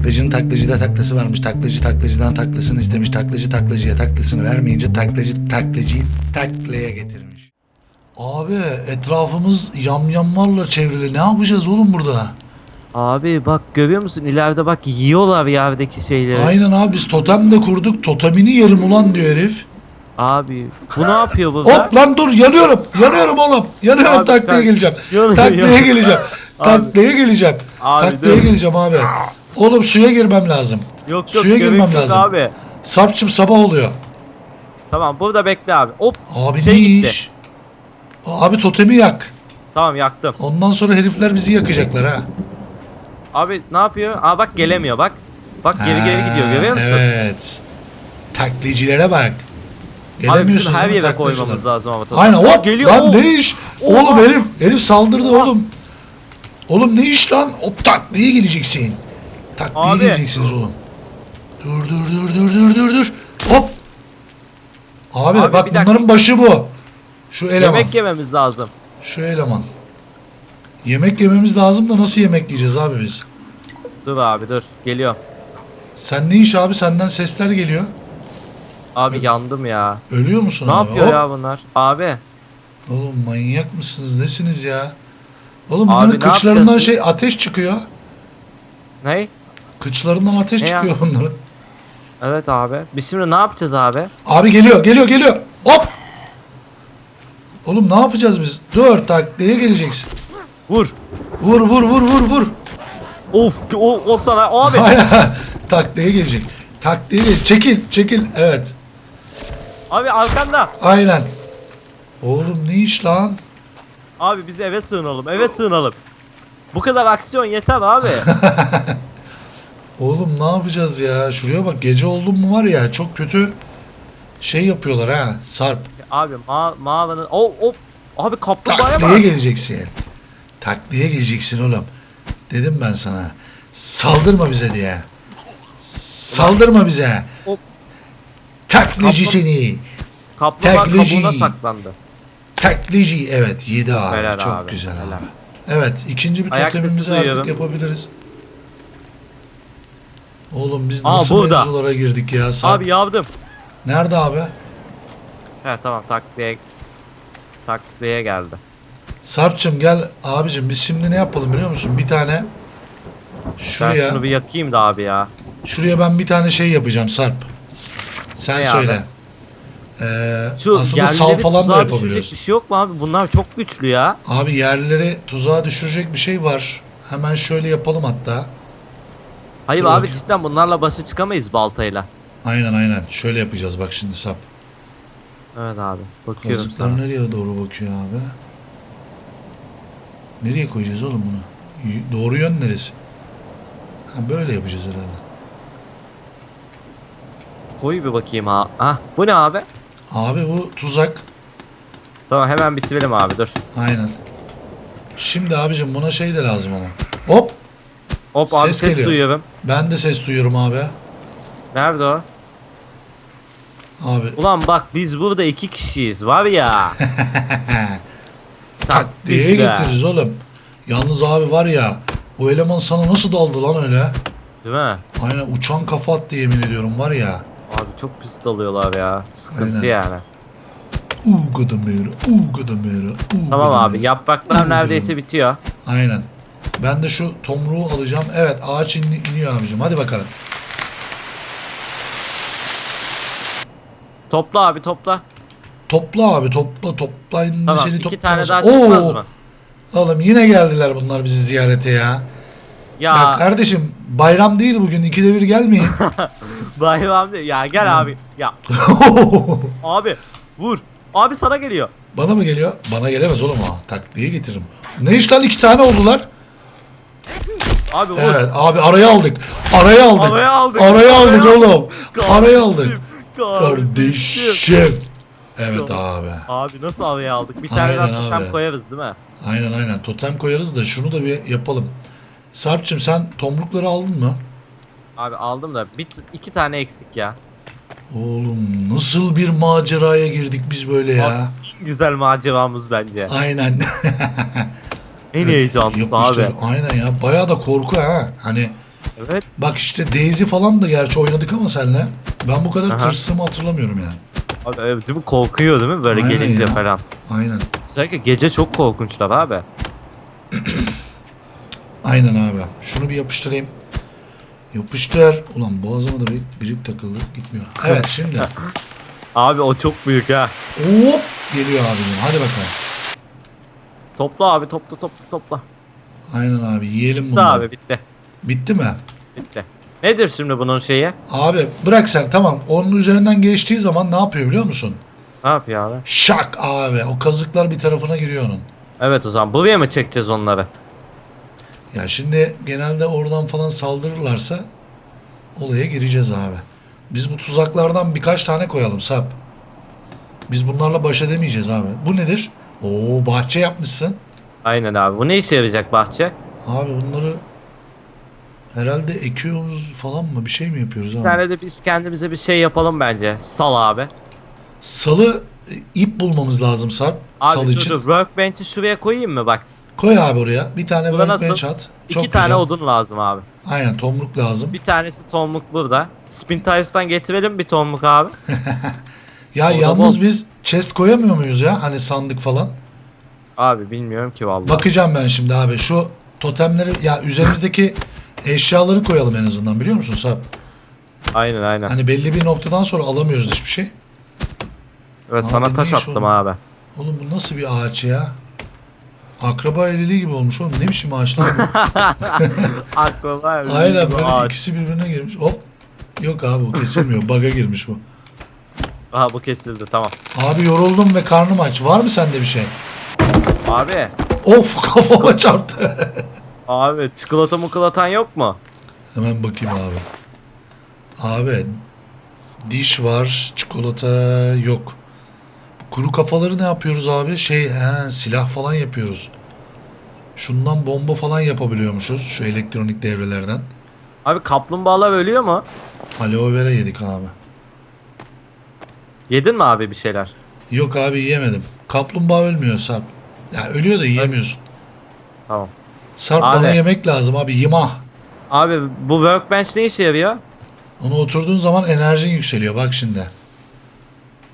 Taklacının taklacıda taklası varmış. Taklacı taklacıdan taklasını istemiş. Taklacı taklacıya taklasını vermeyince taklacı taklacıyı taklaya getirmiş. Abi etrafımız yamyamlarla çevrili. Ne yapacağız oğlum burada? Abi bak görüyor musun ileride bak yiyorlar yerdeki şeyleri. Aynen abi biz totem de kurduk. Totemini yerim ulan diyor herif. Abi bu ne yapıyor burada? Hop lan dur yanıyorum. Yanıyorum oğlum. Yanıyorum Abi taklaya sen- geleceğim. Yanıyor, Taklaya geleceğim. Taklaya geleceğim. Abi Taklaya dur. geleceğim abi. Oğlum suya girmem lazım. Yok yok Suya girmem lazım. Abi. Sarpçım sabah oluyor. Tamam burada bekle abi. Hop Abi Şey ne gitti. iş? Abi totemi yak. tamam yaktım. Ondan sonra herifler bizi yakacaklar ha. Abi ne yapıyor? Aa bak gelemiyor bak. Bak geri geri gidiyor Ha, görüyor musun? Evet. Taklicilere bak. Abi Gelemiyorsun bizim her değil mi yere taklacılar? koymamız lazım ama. Aynen Aa, hop geliyor. lan ne iş? Oğlum herif herif saldırdı Oha. oğlum. Oğlum ne iş lan? Hop takliye geleceksin. Takliye Abi. geleceksiniz oğlum. Dur dur dur dur dur dur dur. Hop. Abi, Abi, bak bir dakika. bunların başı bu. Şu eleman. Yemek yememiz lazım. Şu eleman. Yemek yememiz lazım da nasıl yemek yiyeceğiz abi biz? Dur abi dur. Geliyor. Sen ne iş abi? Senden sesler geliyor. Abi yandım ya. Ölüyor musun Ne abi? yapıyor Hop. ya bunlar? Abi. Oğlum manyak mısınız? Nesiniz ya? Oğlum Abi bunların ne kıçlarından yapacağız şey ateş çıkıyor. Ne? Kıçlarından ateş Ne ya? çıkıyor onların. Evet abi. Biz şimdi ne yapacağız abi? Abi geliyor, geliyor, geliyor. Hop! Oğlum ne yapacağız biz? Dur takliye geleceksin. Vur. Vur vur vur vur vur. Of o, o sana abi. Hayır. gelecek. Takliye gelecek. Çekil, çekil. Evet. Abi arkanda. Aynen. Oğlum ne iş lan? Abi biz eve sığınalım. Eve sığınalım. Bu kadar aksiyon yeter abi. Oğlum ne yapacağız ya? Şuraya bak gece oldu mu var ya çok kötü şey yapıyorlar ha Sarp. abi ma mağaranın o o abi kaplumbağaya Takliye bak. geleceksin. Takliye geleceksin oğlum. Dedim ben sana. Saldırma bize diye. Saldırma bize. O Taklici Kaplan- seni. kaplumbağa kabuğuna saklandı. Taklici evet yedi abi. Helal Çok abi, güzel helal. abi. Evet ikinci bir Ayak sesi totemimizi artık duyuyorum. yapabiliriz. Oğlum biz Aa, nasıl burada. mevzulara girdik ya Sarp? Abi yardım. Nerede abi? He tamam takliye takliye geldi. Sarp'cığım gel abicim biz şimdi ne yapalım biliyor musun? Bir tane Ben şuraya şunu bir yakayım da abi ya. şuraya ben bir tane şey yapacağım Sarp. Sen Ne söyle. Ee, Şu aslında sal falan da tuzağa düşürecek yapabiliyoruz. bir şey yok mu abi? Bunlar çok güçlü ya. Abi yerleri tuzağa düşürecek bir şey var. Hemen şöyle yapalım hatta. Hayır Dur abi bakayım. cidden bunlarla başa çıkamayız baltayla. Aynen aynen. Şöyle yapacağız bak şimdi Sarp. Evet abi. Bakıyorum Kazıklar sana. nereye doğru bakıyor abi? Nereye koyacağız oğlum bunu? Y- Doğru yön neresi? Ha böyle yapacağız herhalde. Koy bir bakayım ha. Ah bu ne abi? Abi bu tuzak. Tamam hemen bitirelim abi dur. Aynen. Şimdi abicim buna şey de lazım ama. Hop. Hop abi Ses ses geliyor. duyuyorum. Ben de ses duyuyorum abi. Nerede o? Abi Ulan bak biz burada iki kişiyiz var ya. güzel. getiririz oğlum. Yalnız abi var ya o eleman sana nasıl daldı lan öyle? Değil mi? Aynen uçan kafa attı yemin ediyorum var ya. Abi çok pis dalıyorlar ya. Sıkıntı Aynen. yani. Gadamera, uuu gadamera, uuu Tamam abi yapraklar neredeyse bitiyor. Aynen. Ben de şu tomruğu alacağım. Evet ağaç in- iniyor abicim. Hadi bakalım. Topla abi topla. Topla abi topla toplayın Tamam seni iki tane daha çıkmaz Oo! mı? Oğlum yine geldiler bunlar bizi ziyarete ya. Ya, Ya, kardeşim bayram değil bugün ikide bir gelmeyin. bayram değil. Ya gel abi. Ya abi vur. Abi sana geliyor. Bana mı geliyor? Bana gelemez oğlum ha. Takliye getiririm. Ne iş lan iki tane oldular? Abi. Evet abi araya aldık. Araya aldık. Araya aldık. Araya aldık oğlum. Araya aldık. Kardeşim. Evet abi. Abi nasıl araya aldık? Bir tane Aynen daha abi. totem koyarız değil mi? Aynen aynen. Totem koyarız da şunu da bir yapalım. Sarp'cığım sen tomrukları aldın mı? Abi aldım da bir iki tane eksik ya. Oğlum nasıl bir maceraya girdik biz böyle ya. Güzel maceramız bence. Aynen. En heyecanlısı Yapmışlar. abi. Aynen ya. Bayağı da korku ha. Hani Evet. Bak işte Daisy falan da gerçi oynadık ama seninle. Ben bu kadar Aha. tırstığımı hatırlamıyorum yani. Abi evet değil mi? Korkuyor değil mi böyle Aynen gelince ya. falan. Aynen. Özellikle gece çok korkunçlar abi. Aynen abi. Şunu bir yapıştırayım. Yapıştır. Ulan boğazıma da bir gıcık takıldı. Gitmiyor. Evet şimdi. Abi o çok büyük ha. Hop geliyor abim. Hadi bakalım. Topla abi topla topla topla. Aynen abi yiyelim Bitti bunu. abi bitti. Bitti mi? Bitti. Nedir şimdi bunun şeyi? Abi bırak sen tamam. Onun üzerinden geçtiği zaman ne yapıyor biliyor musun? Ne yapıyor abi? Şak abi. O kazıklar bir tarafına giriyor onun. Evet o zaman buraya mı çekeceğiz onları? Ya şimdi genelde oradan falan saldırırlarsa olaya gireceğiz abi. Biz bu tuzaklardan birkaç tane koyalım sap. Biz bunlarla baş edemeyeceğiz abi. Bu nedir? Oo bahçe yapmışsın. Aynen abi. Bu ne işe yarayacak bahçe? Abi bunları herhalde ekiyoruz falan mı? Bir şey mi yapıyoruz Bir abi? tane de biz kendimize bir şey yapalım bence. Sal abi. Salı e, ip bulmamız lazım Sarp. Abi Sal dur için. dur. Workbench'i şuraya koyayım mı bak. Koy abi oraya. Bir tane Burada workbench nasıl? at. İki Çok tane güzel. odun lazım abi. Aynen tomruk lazım. Bir tanesi tomluk burada. Spin Tires'tan getirelim bir tomluk abi. Ya Orada yalnız bol. biz chest koyamıyor muyuz ya? Hani sandık falan. Abi bilmiyorum ki vallahi. Bakacağım ben şimdi abi. Şu totemleri ya üzerimizdeki eşyaları koyalım en azından biliyor musun Sarp? Aynen aynen. Hani belli bir noktadan sonra alamıyoruz hiçbir şey. Evet Abi sana ne taş iş attım oğlum? abi. Oğlum bu nasıl bir ağaç ya? Akraba evliliği gibi olmuş oğlum. Ne biçim ağaçlar bu? Aklıma Aynen böyle ikisi birbirine girmiş. Hop. Yok abi bu kesilmiyor. Baga girmiş bu. Aha bu kesildi tamam. Abi yoruldum ve karnım aç. Var mı sende bir şey? Abi. Of kafama çarptı. Abi çikolata mukulatan yok mu? Hemen bakayım abi. Abi diş var, çikolata yok. Kuru kafaları ne yapıyoruz abi? Şey, he, silah falan yapıyoruz. Şundan bomba falan yapabiliyormuşuz şu elektronik devrelerden. Abi kaplumbağalar ölüyor mu? Aloe vera yedik abi. Yedin mi abi bir şeyler? Yok abi yiyemedim. Kaplumbağa ölmüyor Sarp. Ya ölüyor da yiyemiyorsun. Tamam. Sarp Abi. bana yemek lazım abi. Yima. Abi bu workbench ne işe yarıyor? Onu oturduğun zaman enerjin yükseliyor. Bak şimdi.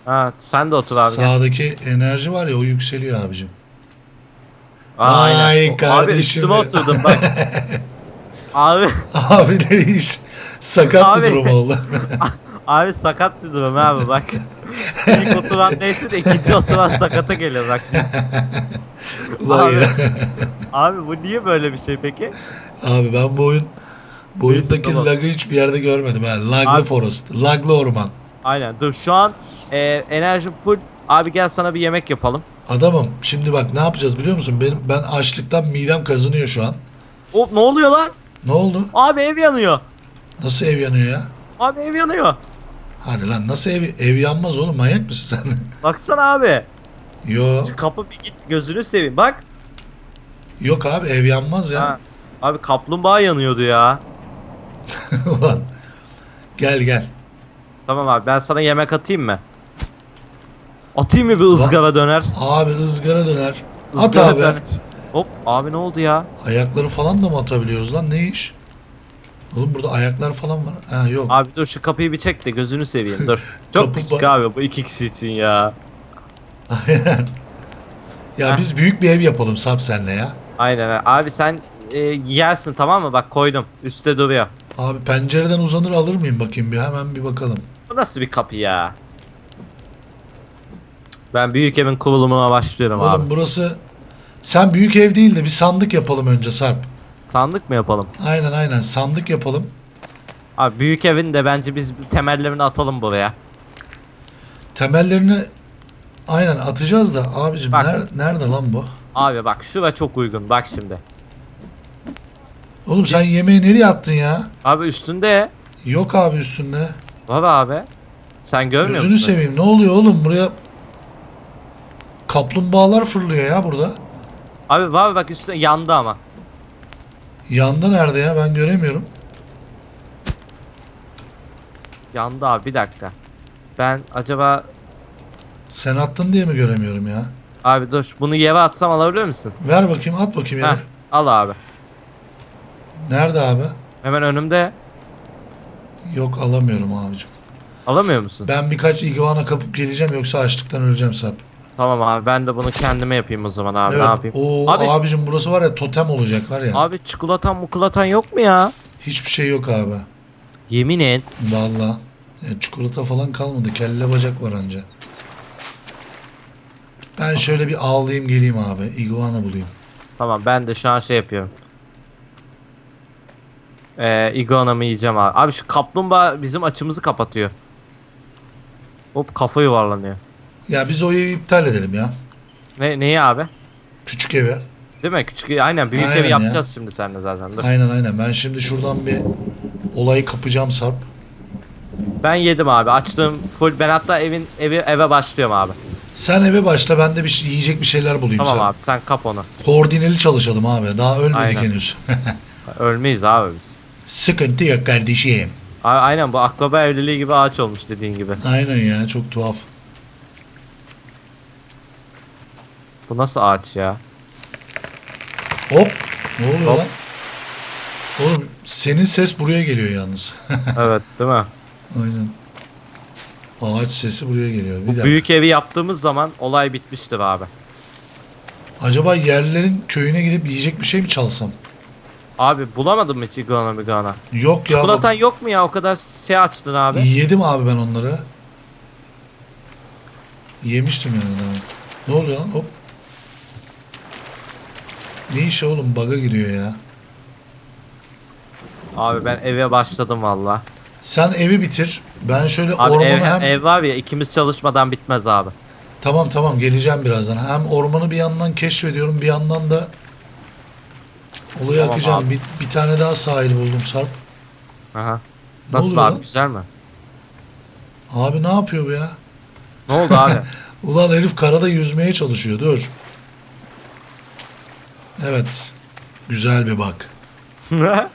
Ha sen de otur abi. gel. Sağdaki enerji var ya o yükseliyor abicim. Aa, Vay aynen. Abi kardeşim üstüme benim. oturdum bak. abi Abi ne iş? Sakat Abi. bir durum oldu. abi sakat bir durum abi bak. İlk oturan neyse de ikinci oturan sakata geliyor bak. Ulan Abi. ya. Abi bu niye böyle bir şey peki? Abi ben bu oyun bu Neyse, oyundaki tamam. lag'ı hiçbir yerde görmedim. Ha. Laglı Abi. forest. Laglı orman. Aynen dur şu an e, enerjim full. Abi gel sana bir yemek yapalım. Adamım şimdi bak ne yapacağız biliyor musun? Benim ben açlıktan midem kazınıyor şu an. Hop ne oluyor lan? Ne oldu? Abi ev yanıyor. Nasıl ev yanıyor ya? Abi ev yanıyor. Hadi lan nasıl ev, ev yanmaz oğlum manyak mısın sen? Baksana abi. Yo. Kapı bir git gözünü seveyim bak. Yok abi ev yanmaz ya. Ha. Abi kaplumbağa yanıyordu ya. Ulan. Gel gel. Tamam abi ben sana yemek atayım mı? Atayım mı bir ızgara döner? Abi ızgara döner. At Izgara abi. döner. Hop abi ne oldu ya? Ayakları falan da mı atabiliyoruz lan? Ne iş? Oğlum burada ayaklar falan var. Ha yok. Abi dur şu kapıyı bir çek de gözünü seveyim dur. Çok Kapı küçük ba- abi bu iki kişi için ya. Aynen. Ya Heh. biz büyük bir ev yapalım Sap senle ya. Aynen abi sen e, yersin tamam mı? Bak koydum. Üste duruyor. Abi pencereden uzanır alır mıyım bakayım bir hemen bir bakalım. Bu nasıl bir kapı ya? Ben büyük evin kurulumuna başlıyorum Oğlum abi. burası sen büyük ev değil de bir sandık yapalım önce Sarp. Sandık mı yapalım? Aynen aynen sandık yapalım. Abi büyük evin de bence biz temellerini atalım buraya. Temellerini aynen atacağız da abicim Bak. ner- nerede lan bu? Abi bak şura çok uygun bak şimdi. Oğlum sen yemeği nereye attın ya? Abi üstünde Yok abi üstünde. var abi. Sen görmüyor Gözünü musun? seveyim ne oluyor oğlum buraya kaplumbağalar fırlıyor ya burada. Abi var bak üstünde yandı ama. Yanda nerede ya ben göremiyorum. Yandı abi bir dakika. Ben acaba Sen attın diye mi göremiyorum ya? abi dur bunu yere atsam alabilir misin? Ver bakayım at bakayım yere. Heh, al abi. Nerede abi? Hemen önümde. Yok alamıyorum abicim. Alamıyor musun? Ben birkaç iguana kapıp geleceğim yoksa açlıktan öleceğim Sarp. Tamam abi ben de bunu kendime yapayım o zaman abi ne yapayım? Oo, Abi- abicim burası var ya totem olacak var ya. Abi çikolatan mukulatan yok mu ya? Hiçbir şey yok abi. Yemin et. Valla. Ya, çikolata falan kalmadı. Kelle bacak var anca. Ben şöyle bir ağlayayım geleyim abi. Iguana bulayım. Tamam ben de şu an şey yapıyorum. Ee, iguanamı yiyeceğim abi. Abi şu kaplumbağa bizim açımızı kapatıyor. Hop kafa yuvarlanıyor. Ya biz o evi iptal edelim ya. Ne, neyi abi? Küçük evi. Değil mi? Küçük aynen büyük Aynen evi ya. yapacağız şimdi seninle zaten. Dur. Aynen aynen. Ben şimdi şuradan bir olayı kapacağım Sarp. Ben yedim abi. Açtım full. Ben hatta evin evi eve başlıyorum abi. Sen eve başla ben de bir şey- yiyecek bir şeyler bulayım Tamam Sarp. abi sen kap onu. Koordineli çalışalım abi. Daha ölmedik Aynen. henüz. Ölmeyiz abi biz. Sıkıntı yok kardeşim. A- aynen bu akraba evliliği gibi ağaç olmuş dediğin gibi. Aynen ya çok tuhaf. Bu nasıl ağaç ya? Hop. Ne oluyor Hop. lan? Oğlum senin ses buraya geliyor yalnız. evet değil mi? Aynen. Ağaç sesi buraya geliyor. Bir Bu dakika. büyük evi yaptığımız zaman olay bitmiştir abi. Acaba yerlilerin köyüne gidip yiyecek bir şey mi çalsam? Abi bulamadın mı hiç iguana migana? Yok ya. Çikolatan yok mu ya? O kadar şey açtın abi. Yedim abi ben onları. Yemiştim yani daha. Ne oluyor lan? Hop. Ne işe oğlum? Baga giriyor ya. Abi ben eve başladım valla. Sen evi bitir. Ben şöyle Abi ormanı ev, hem... ev var ya ikimiz çalışmadan bitmez abi. Tamam tamam geleceğim birazdan. Hem ormanı bir yandan keşfediyorum bir yandan da olayı Tamam akacağım. abi. Bir, bir tane daha sahil buldum Sarp. Aha. Ne Nasıl oluyor abi lan? güzel mi? Abi ne yapıyor bu ya? Ne oldu abi? Ulan herif karada yüzmeye çalışıyor. Dur. Evet. Güzel bir bak.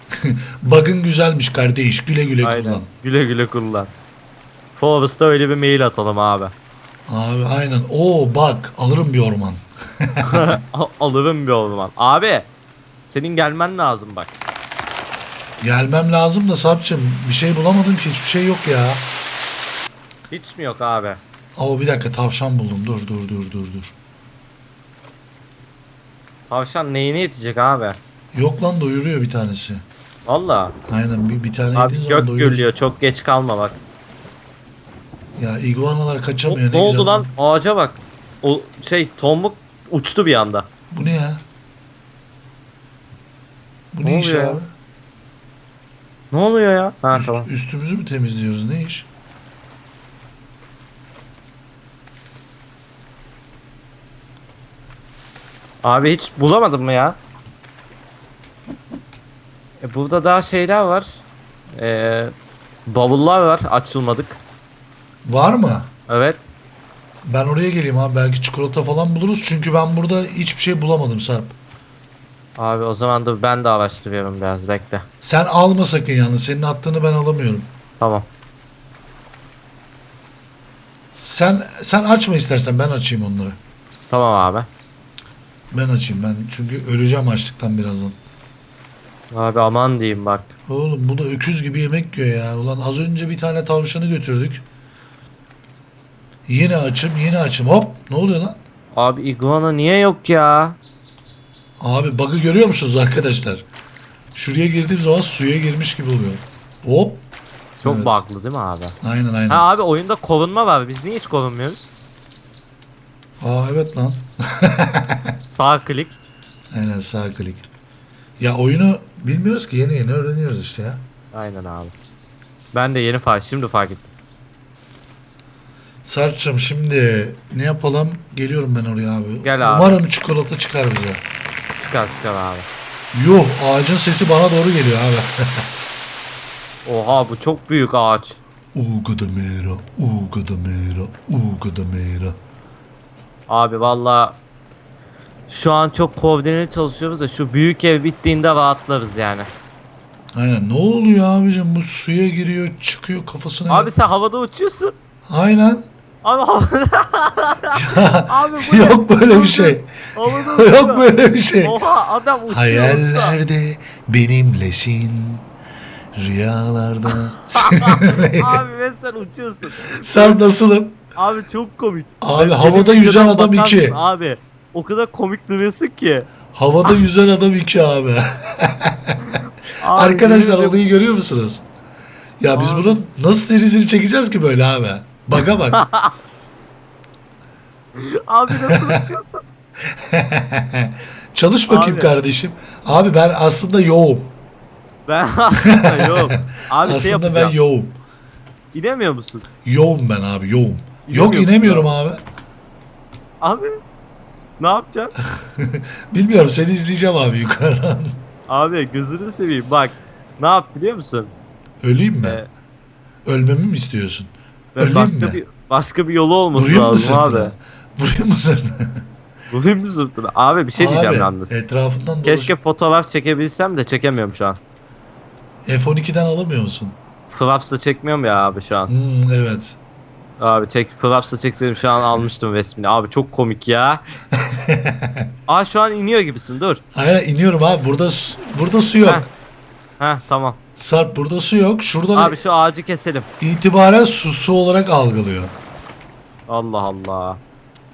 Bug'ın güzelmiş kardeş. Güle güle Aynen. kullan. Güle güle kullan. Forrest'a öyle bir mail atalım abi. Abi aynen. Oo bak alırım bir orman. Al- Alırım bir o zaman. Abi senin gelmen lazım bak. Gelmem lazım da Sarp'cığım bir şey bulamadım ki hiçbir şey yok ya. Hiç mi yok abi? Aa bir dakika tavşan buldum. Dur dur dur dur dur. Tavşan neyine yetecek abi? Yok lan doyuruyor bir tanesi. Valla. Aynen bir, bir tane Abi yediğin zaman gök doyuruyor. gürlüyor çok geç kalma bak. Ya iguanalar O, kaçamıyor ne ne oldu güzel. lan? Ağaca bak. O şey tombuk uçtu bir anda. Bu ne ya? Bu Ne ne, iş oluyor ya? abi? Ne oluyor ya? Ha Üst- tamam. Üstümüzü mü temizliyoruz ne iş? Abi hiç bulamadın mı ya? E, burada daha şeyler var. Ee, bavullar var açılmadık. Var mı? Evet. Ben oraya geleyim abi belki çikolata falan buluruz çünkü ben burada hiçbir şey bulamadım Sarp. Abi o zaman da ben de araştırıyorum biraz bekle. Sen alma sakın yalnız senin attığını ben alamıyorum. Tamam. Sen sen açma istersen ben açayım onları. Tamam abi. Ben açayım ben çünkü öleceğim açlıktan birazdan. Abi aman diyeyim bak. Oğlum bu da öküz gibi yemek yiyor ya. Ulan az önce bir tane tavşanı götürdük. Yine açım yine açım hop ne oluyor lan? Abi iguana niye yok ya? Abi bug'ı görüyor musunuz arkadaşlar? Şuraya girdiğim zaman suya girmiş gibi oluyor. Hop. Çok Evet. bug'lı değil mi abi? Aynen aynen. Ha abi oyunda korunma var. Biz niye hiç korunmuyoruz? Aa evet lan. Sağ klik. Aynen sağ klik. Ya oyunu bilmiyoruz ki yeni yeni öğreniyoruz işte ya. Aynen abi. Ben de yeni fark şimdi fark ettim. Sarp'cığım şimdi ne yapalım? Geliyorum ben oraya abi. Gel abi. Umarım çikolata çıkar bize. Çıkar çıkar abi. Yuh ağacın sesi bana doğru geliyor abi. Oha bu çok büyük ağaç. Uga da mera, uga da mera, uga da mera. Abi valla şu an çok koordineli çalışıyoruz da şu büyük ev bittiğinde rahatlarız yani. Aynen ne oluyor abicim bu suya giriyor çıkıyor kafasına. Abi sen havada uçuyorsun. Aynen. Abi havada. Abi bu ne? Yok böyle bir şey. Havada uçuyor. Yok böyle bir şey. Oha adam uçuyor usta. Hayallerde benimlesin. Rüyalarda. abi ben sen uçuyorsun. Sarp nasılım? Abi çok komik. Abi havada yüzen adam iki. Abi o kadar komik duruyorsun ki. Havada yüzen adam iki abi. Abi, Arkadaşlar yemin olayı görüyor musunuz? Ya biz Abi. bunun nasıl serisini çekeceğiz ki böyle abi? Baka bak. Abi nasıl uçuyorsun? Çalış bakayım Abi. kardeşim. Abi ben aslında yoğum. Ben aslında yok. Abi şey aslında yapacağım. ben yoğum. İnemiyor musun? Yoğum ben abi yoğum. Yok İnemiyor musun inemiyorum abi. Abi ne yapacaksın? Bilmiyorum seni izleyeceğim abi yukarıdan. Abi gözünü seveyim bak. Ne yap biliyor musun? Öleyim mi? Ee, Ölmemi mi istiyorsun? Öleyim başka mi? bir başka bir yolu olması Vurayım mı lazım abi. sırtına? Vurayım mı sırtına? Vurayım mı sırtına? Abi bir şey diyeceğim abi, yalnız. etrafından Keşke fotoğraf çekebilsem de çekemiyorum şu an. dolaş. F12'den alamıyor musun? Fraps'la çekmiyorum ya abi şu an. Hmm, evet. Abi çek Fraps'la çekseydim şu an almıştım resmini. Abi çok komik ya. Aa şu an iniyor gibisin dur. Aynen iniyorum abi. Burada su, burada su yok. Heh. Heh tamam. Sarp burada su yok. Şuradan Abi şu ağacı keselim. itibaren su su olarak algılıyor. Allah Allah.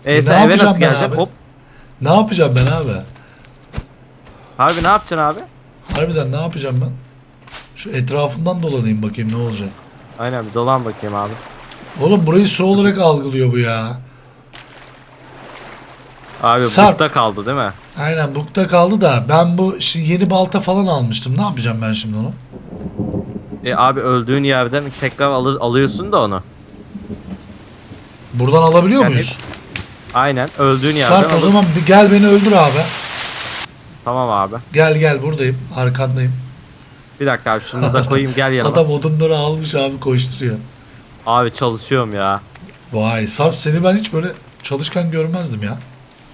E, E, sen ne eve yapacağım nasıl ben geleceksin? abi? Hop. Ne yapacağım ben abi? Harbi ne yapacaksın abi? Harbiden ne yapacağım ben? Şu etrafından dolanayım bakayım ne olacak. Aynen bir dolan bakayım abi. Oğlum burayı su olarak algılıyor bu ya. Abi Sarp. bukta kaldı değil mi? Aynen bukta kaldı da ben bu şimdi yeni balta falan almıştım. Ne yapacağım ben şimdi onu? E abi öldüğün yerden tekrar alır, alıyorsun da onu. Buradan alabiliyor Yani muyuz? Aynen öldüğün yerden Sarp o alır- zaman bir gel beni öldür abi. Tamam abi. Gel gel buradayım. Arkandayım. Bir dakika abi şunu da koyayım gel yanıma. Adam odunları almış abi koşturuyor. Abi çalışıyorum ya. Vay Sarp seni ben hiç böyle çalışkan görmezdim ya.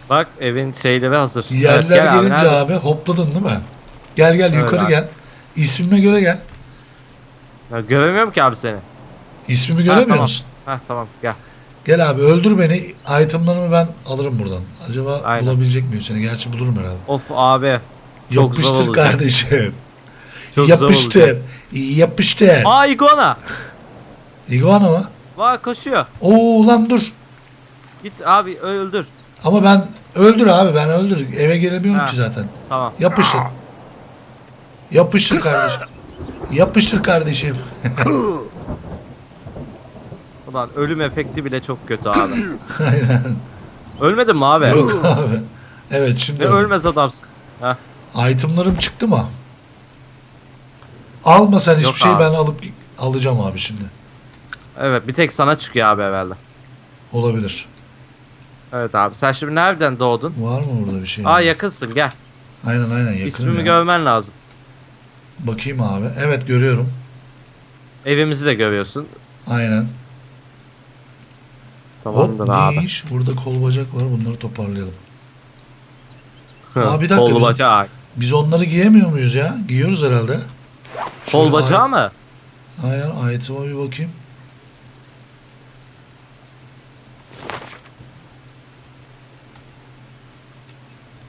Bak evin şeyleri hazır. Evet, Yerler gel gelince abi, neredesin? hopladın değil mi? Gel gel Evet yukarı abi. gel. İsmime göre gel. Ya, göremiyorum ki abi seni. İsmimi Ha, göremiyor tamam. musun? Heh tamam gel. Gel abi öldür beni. Itemlarımı ben alırım buradan. Acaba Aynen. bulabilecek miyim seni? Gerçi bulurum herhalde. Of abi. Çok Yapıştır kardeşim. Çok Yapıştır. Yapıştır. Aa iguana. İguana mı? Vay koşuyor. Oo lan dur. Git abi öldür. Ama ben öldür abi ben öldür. Eve gelemiyorum Ha. ki zaten. Tamam. Yapıştır. Yapıştır kardeşim. Yapıştır kardeşim. Ulan ölüm efekti bile çok kötü abi. Aynen. Ölmedin mi abi? Yok abi. Evet şimdi Ne ölmez adamsın. Heh. Itemlarım çıktı mı? Alma sen hiçbir Yok şey abi. ben alıp alacağım abi şimdi. Evet bir tek sana çıkıyor abi evvelde. Olabilir. Evet abi sen şimdi nereden doğdun? Var mı burada bir şey? Aa yakınsın gel. Aynen aynen yakın İsmimi ya. görmen lazım. Bakayım abi. Evet görüyorum. Evimizi de görüyorsun. Aynen. Tamamdır Hop, abi. ne iş? Burada kol bacak var bunları toparlayalım. Aa, bir dakika, Kol bizim- bacağı. Biz onları giyemiyor muyuz ya? Giyiyoruz herhalde. Kol Şöyle bacağı ay- mı? Aynen item'a bir bakayım.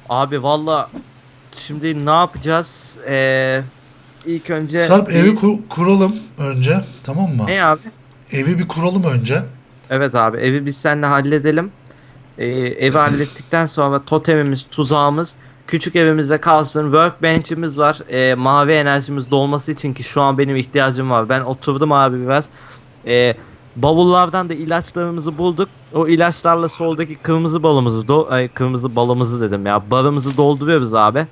Abi valla şimdi ne yapacağız? Ee, ilk önce Sarp evi ku- kuralım önce. Tamam mı? Ne abi? Evi bir kuralım önce. Evet abi evi biz seninle halledelim. Ee, evi hallettikten sonra totemimiz, tuzağımız küçük evimizde kalsın. Workbench'imiz var. Ee, mavi enerjimiz dolması için ki şu an benim ihtiyacım var. Ben oturdum abi biraz. Ee, bavullardan da ilaçlarımızı bulduk. O ilaçlarla soldaki kırmızı balımızı, do- ay, kırmızı balımızı dedim ya. Barımızı dolduruyoruz abi.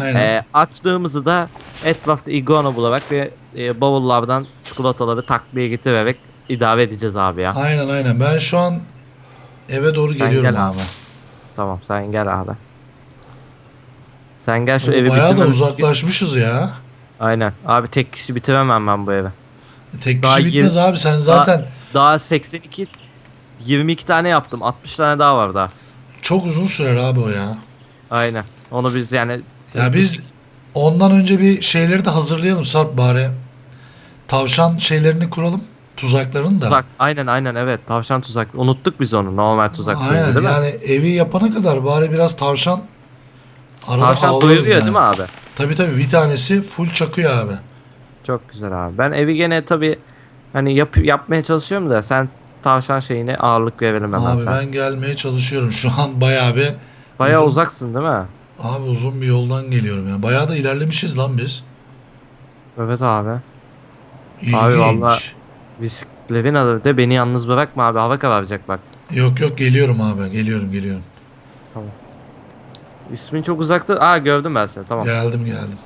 Aynen. Ee, açlığımızı da etrafta iguana bularak ve e, bavullardan çikolataları takviye getirerek idare edeceğiz abi ya. Aynen aynen. Ben şu an eve doğru Sen geliyorum gel abi. Tamam sen gel abi. Sen gel şu Oo, evi Bayağı da uzaklaşmışız ya. Aynen. Abi tek kişi bitiremem ben bu evi. Tek Daha kişi bitmez yirmi- abi. Sen zaten Daha 82 22 tane yaptım. 60 tane daha var daha. çok uzun sürer abi o ya. Aynen. Onu biz yani Ya biz ondan önce bir şeyleri de hazırlayalım Sarp bari. Tavşan şeylerini kuralım. Tuzaklarını da. tuzak aynen aynen evet tavşan tuzak. Unuttuk biz onu normal tuzak Aynen değil mi? yani evi yapana kadar bari biraz tavşan arada Tavşan avlarız doyuruyor yani. değil mi abi? Tabii tabii bir tanesi full çakıyor abi. Çok güzel abi. Ben evi gene tabii hani yap, yapmaya çalışıyorum da sen tavşan şeyine ağırlık verelim hemen Abi sen. ben gelmeye çalışıyorum. Şu an bayağı bir Bayağı uzun- uzaksın değil mi? abi uzun bir yoldan geliyorum ya. Bayağı da ilerlemişiz lan biz. Evet abi. İlginç. Abi vallahi- Bisikletin adı de beni yalnız bırakma abi hava kararacak bak. Yok yok geliyorum abi. Geliyorum geliyorum. İsmin çok uzakta. Aa gördüm ben seni tamam. Geldim geldim.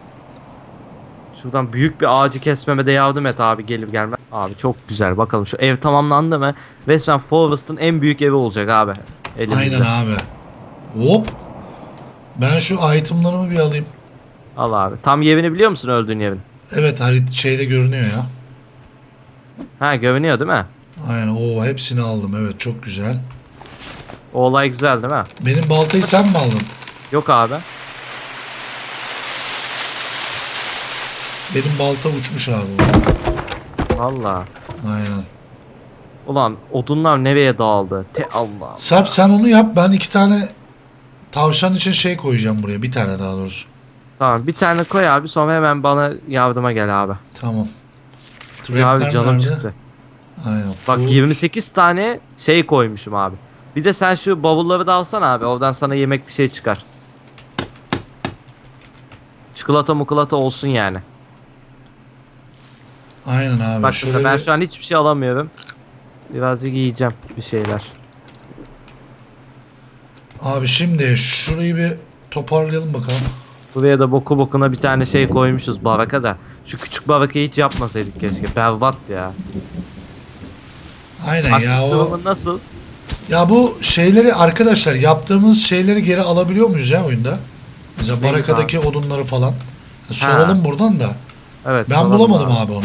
Şuradan büyük bir ağacı kesmeme de yardım et abi gelir gelmez. Abi çok güzel bakalım şu ev tamamlandı mı? Western Forest'ın en büyük evi olacak abi. Elimizde. Aynen abi. Hop. Ben şu itemlarımı bir alayım. Al abi. Tam yerini biliyor musun öldüğün yerin? Evet harit şeyde görünüyor ya. Ha görünüyor değil mi? Aynen o hepsini aldım. Evet çok güzel. O olay güzel değil mi? Benim baltayı sen mi aldın? Yok abi. Benim balta uçmuş abi. Valla. Aynen. Ulan odunlar nereye dağıldı? Te Allah. Sarp sen onu yap. Ben iki tane tavşan için şey koyacağım buraya. Bir tane daha doğrusu. Tamam bir tane koy abi sonra hemen bana yardıma gel abi. Tamam. Ya abi canım nerede? çıktı. Aynen. Bak Food. 28 tane şey koymuşum abi. Bir de sen şu bavulları da alsana abi. Oradan sana yemek bir şey çıkar. Çikolata mukulata olsun yani. Aynen abi. Bak Şöyle ben şu an hiçbir şey alamıyorum. Birazcık yiyeceğim bir şeyler. Abi şimdi şurayı bir toparlayalım bakalım. Buraya da boku bokuna bir tane şey koymuşuz baraka da. Şu küçük barakayı hiç yapmasaydık keşke. Berbat ya. Aynen Açlık ya o. nasıl? Ya bu şeyleri arkadaşlar yaptığımız şeyleri geri alabiliyor muyuz ya oyunda? Mesela barakadaki odunları falan. Soralım buradan da. Evet. Ben bulamadım abi. onu.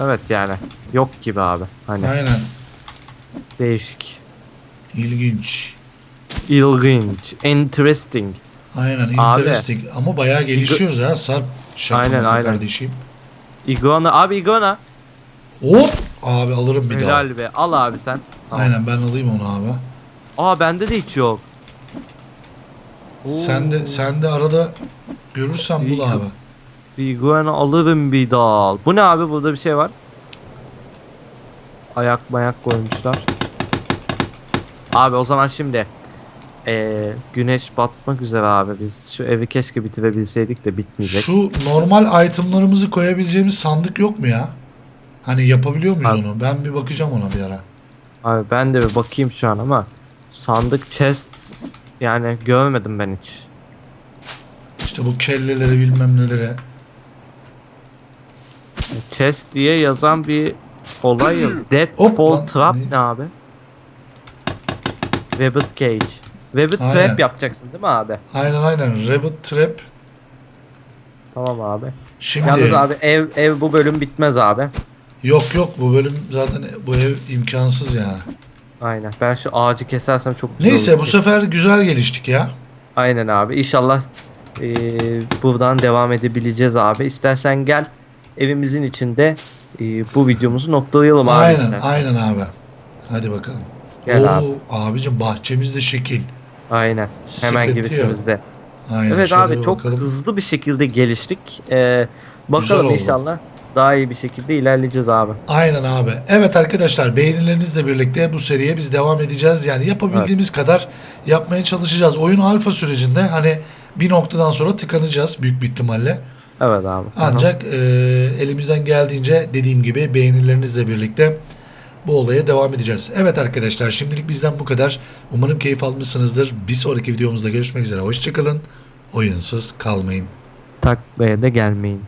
Evet yani. Yok gibi abi. Hani Aynen. değişik. İlginç. İlginç. Interesting. Aynen Abi. interesting ama bayağı gelişiyoruz ha Sarp. Şaka Aynen, aynen. kardeşim. Iguana. Abi iguana. Hop! Abi alırım bir daha. Helal be. Al abi sen. Aynen ben alayım onu abi. Aa bende de hiç yok. Sen de sen de arada görürsen bul abi. Bir iguana alırım bir dal. Bu ne abi? Burada bir şey var. Ayak mayak koymuşlar. Abi o zaman şimdi eee, güneş batmak üzere abi. Biz şu evi keşke bitirebilseydik de bitmeyecek. Şu normal itemlarımızı koyabileceğimiz sandık yok mu ya? Hani yapabiliyor muyuz Abi. onu? Ben bir bakacağım ona bir ara. Abi ben de bir bakayım şu an ama sandık chest yani görmedim ben hiç. İşte bu kelleleri bilmem nelere. Chest diye yazan bir olay yok. Dead Hop Fall lan, Trap ne? abi? Rabbit Cage. Rabbit Aynen. Trap yapacaksın değil mi abi? Aynen aynen. Rabbit Trap. Tamam abi. Şimdi Yalnız abi ev ev bu bölüm bitmez abi. yok yok bu bölüm zaten bu ev imkansız yani. Aynen. Ben şu ağacı kesersem çok güzel Neyse olur. bu sefer güzel geliştik ya. Aynen abi. İnşallah eee, buradan devam edebileceğiz abi. İstersen gel evimizin içinde eee, bu videomuzu noktalayalım abi. Aynen istersen. aynen abi. Hadi bakalım. Gel Oo, abi. abicim bahçemiz de şekil. Aynen. Hemen Sıkıntı yok. girişimizde. Aynen. Evet abi bir çok bakalım. hızlı bir şekilde geliştik. Ee, Güzel bakalım oldu. inşallah daha iyi bir şekilde ilerleyeceğiz abi. Aynen abi. Evet arkadaşlar beğenilerinizle birlikte bu seriye biz devam edeceğiz. Yani yapabildiğimiz kadar yapmaya çalışacağız. Oyun alfa sürecinde hani bir noktadan sonra tıkanacağız büyük bir ihtimalle. Evet abi. Ancak e, elimizden geldiğince dediğim gibi beğenilerinizle birlikte bu olaya devam edeceğiz. Evet arkadaşlar şimdilik bizden bu kadar. Umarım keyif almışsınızdır. Bir sonraki videomuzda görüşmek üzere. Hoşçakalın. Oyunsuz kalmayın. Taklaya da gelmeyin.